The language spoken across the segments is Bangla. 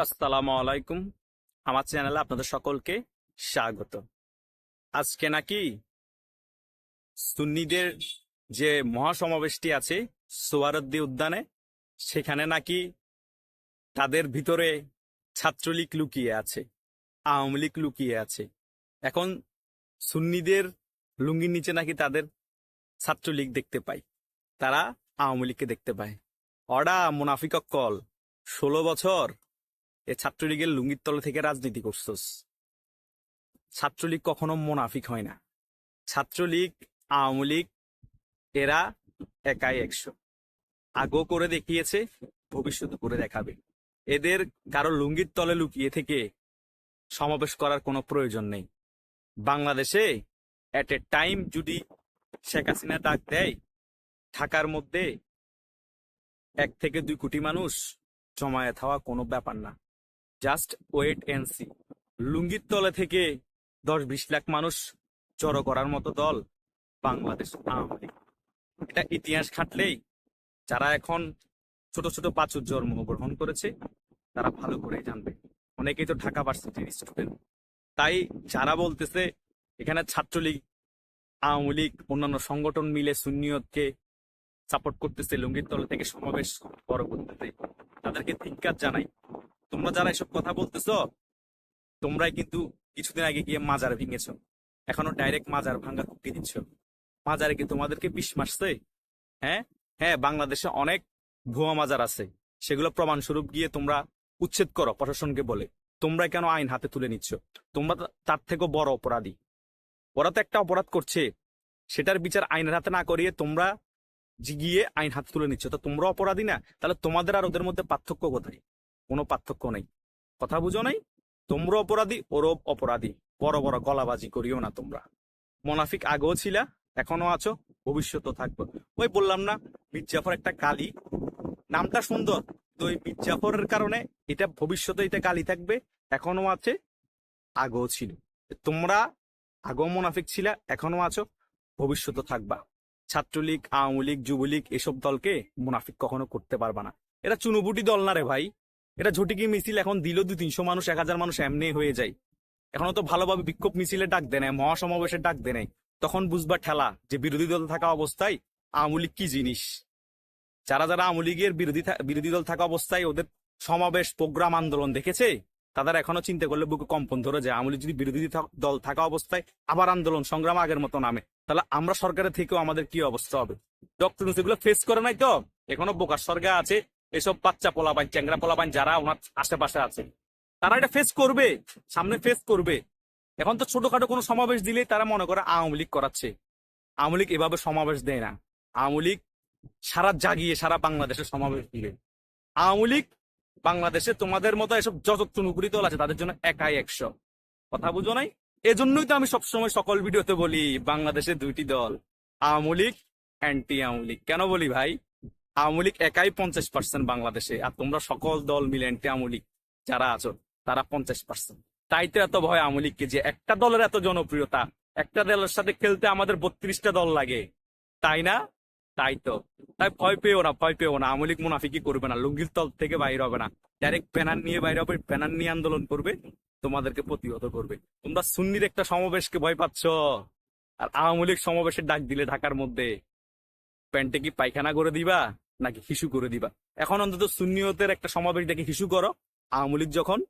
আসসালামু আলাইকুম। আমার চ্যানেলে আপনাদের সকলকে স্বাগত। আজকে নাকি সুন্নিদের যে মহাসমাবেশটি আছে, সোয়ারদ্দি উদ্যানে, সেখানে নাকি তাদের ভিতরে ছাত্রলীগ লুকিয়ে আছে, আওয়ামী লীগ লুকিয়ে আছে। এখন সুন্নিদের লুঙ্গির নিচে নাকি তাদের ছাত্রলীগ দেখতে পাই। তারা আওয়ামী লীগকে দেখতে পায়। অডা মুনাফিক কল ষোলো বছর এ ছাত্রলীগের লুঙ্গির তলে থেকে রাজনীতি করছস। ছাত্রলীগ কখনো মোনাফিক হয় না। ছাত্রলীগ, আওয়ামী লীগ, এরা একাই একশো। আগেও করে দেখিয়েছে ভবিষ্যতে করে দেখাবে। এদের কারও লুঙ্গির তলে লুকিয়ে থেকে সমাবেশ করার কোনো প্রয়োজন নেই। বাংলাদেশে এট এ টাইম যদি শেখ হাসিনা ডাক দেয়, ঢাকার মধ্যে এক থেকে দুই কোটি মানুষ জমায়েত হওয়া কোনো ব্যাপার না। Just wait and see. লুঙ্গির তলে থেকে দশ বিশ লাখ মানুষ জড়ো করার মতো দল বাংলাদেশ আওয়ামী লীগ। এটা ইতিহাস খাটলেই যারা এখন ছোট ছোট পাঁচুর জন্মগ্রহণ করেছে, তারা ভালো করে জানবে। অনেকেই তো ঢাকা ভার্সিটির স্টুডেন্ট। তাই যারা বলতেছে এখানে ছাত্রলীগ, আওয়ামী লীগ, অন্যান্য সংগঠন মিলে সুন্নিয়তকে সাপোর্ট করতেছে, লুঙ্গির তলে থেকে সমাবেশ করতেছে তাদেরকে ধিক্কার জানাই। তোমরা যারা এসব কথা বলতেছ, তোমরাই কিন্তু কিছুদিন আগে গিয়ে মাজার ভেঙেছ। এখনও ডাইরেক্ট মাজার ভাঙ্গা কুকি দিচ্ছ। মাজারে কি তোমাদেরকে বিষ মারছে? হ্যাঁ? হ্যাঁ বাংলাদেশে অনেক ভুয়া মাজার আছে। সেগুলো প্রমাণ স্বরূপ গিয়ে তোমরা উচ্ছেদ করো, প্রশাসনকে বলে। তোমরা কেন আইন হাতে তুলে নিচ্ছ? তোমরা তার থেকেও বড় অপরাধী। ওরা তো একটা অপরাধ করছে। সেটার বিচার আইনের হাতে না করিয়ে তোমরা গিয়ে আইন হাতে তুলে নিচ্ছ। তো তোমরা অপরাধী না। তাহলে তোমাদের আর ওদের মধ্যে পার্থক্য কোথায়? কোনো পার্থক্য নেই। কথা বুঝো নাই? তোমরা অপরাধী, ওরও অপরাধী। বড় বড় গলাবাজি করিও না তোমরা। মোনাফিক আগেও ছিলা এখনও আছো, ভবিষ্যতও থাকবে। ওই বললাম না, মির্জাফর একটা কালি। নামটা সুন্দর তো ওই মির্জাফরের কারণে এটা ভবিষ্যতে এটা কালি থাকবে এখনও আছে, আগেও ছিল। তোমরা আগেও মোনাফিক ছিলা এখনও আছো ভবিষ্যতে থাকবা। ছাত্রলীগ, আওয়ামী লীগ, যুবলীগ, এসব দলকে মুনাফিক কখনো করতে পারবা না। এটা চুনুবুটি দল না রে ভাই। এটা ঝটিকি মিছিল এখন দিল দু তিনশো মানুষ, এক হাজার মানুষ এমনি হয়ে যায়। এখনও তো ভালোভাবে বিক্ষোভ মিছিলে ডাক দেয় নাই মহাসমাবেশের ডাক দেয় নাই। তখন বুঝবা ঠেলা, যে বিরোধী দল থাকা অবস্থায় আওয়ামী কি জিনিস? যারা যারা আওয়ামী লীগের বিরোধী বিরোধী দল থাকা অবস্থায় ওদের সমাবেশ, প্রোগ্রাম, আন্দোলন দেখেছে, তাদের এখনও চিন্তা করলে বুকে কম্পন ধরে যায়, আওয়ামী লীগ যদি বিরোধী দল থাকা অবস্থায় আবার আন্দোলন, সংগ্রাম আগের মতো নামে। তাহলে আমরা সরকারের থেকেও আমাদের কি অবস্থা হবে? ডক্টর ফেস করে নাই তো? এখনও বোকার সরকার আছে এসব বাচ্চা পোলাবান চ্যাংরা পোলাবান যারা ওনার আশেপাশে আছে, তারা এটা ফেস করবে, সামনে ফেস করবে। এখন তো ছোটখাটো কোনো সমাবেশ দিলেই তারা মনে করে আওয়ামী লীগ করাচ্ছে। আওয়ামী লীগ এভাবে সমাবেশ দেয় না। আওয়ামী লীগ সারা জাগিয়ে, সারা বাংলাদেশে সমাবেশ দিবে। আওয়ামী লীগ বাংলাদেশে তোমাদের মতো এসব যত চুনুপুরি দল আছে, তাদের জন্য একাই একশো। কথা বুঝো নাই? এজন্যই তো আমি সবসময় সকল ভিডিওতে বলি, বাংলাদেশে দুইটি দল, আওয়ামী লীগ অ্যান্টি আওয়ামী লীগ। কেন বলি ভাই? আওয়ামী লীগ একাই পঞ্চাশ পার্সেন্ট বাংলাদেশে, আর তোমরা সকল দল মিলে অ্যান্টি আওয়ামী লীগ যারা আছো, তারা পঞ্চাশ পার্সেন্ট তাই তো এত ভয় আওয়ামী লীগকে যে একটা দলের এত জনপ্রিয়তা, একটা দলের সাথে খেলতে আমাদের বত্রিশটা দল লাগে। তাই না? তাই তো তাই ভয় পেও না, ভয় পেও না। আওয়ামী লীগ মুনাফিকি করবে না, লুঙ্গির তল থেকে বাইর হবে না। ডাইরেক্ট ব্যানার নিয়ে বাইরে হবে ব্যানার নিয়ে আন্দোলন করবে, তোমাদেরকে প্রতিহত করবে। তোমরা সুন্নির একটা সমাবেশকে ভয় পাচ্ছ। আর আওয়ামী লীগ সমাবেশের ডাক দিলে ঢাকার মধ্যে। প্যান্টে কি পায়খানা করে দিবা? নাকি হিসু করে দিবা? এখন অন্তত সুন্নিয়তের একটা সমাবেশ দেখে হিসু করো। আওয়ামী লীগ যখন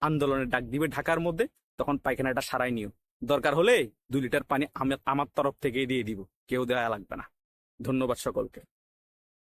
আন্দোলনের ডাক দিবে ঢাকার মধ্যে, তখন পায়খানাটা সারাই নিও। দরকার হলে দুই লিটার পানি আমি আমার তরফ থেকে দিয়ে দিব। কেউ দেওয়া লাগবে না। ধন্যবাদ সকলকে।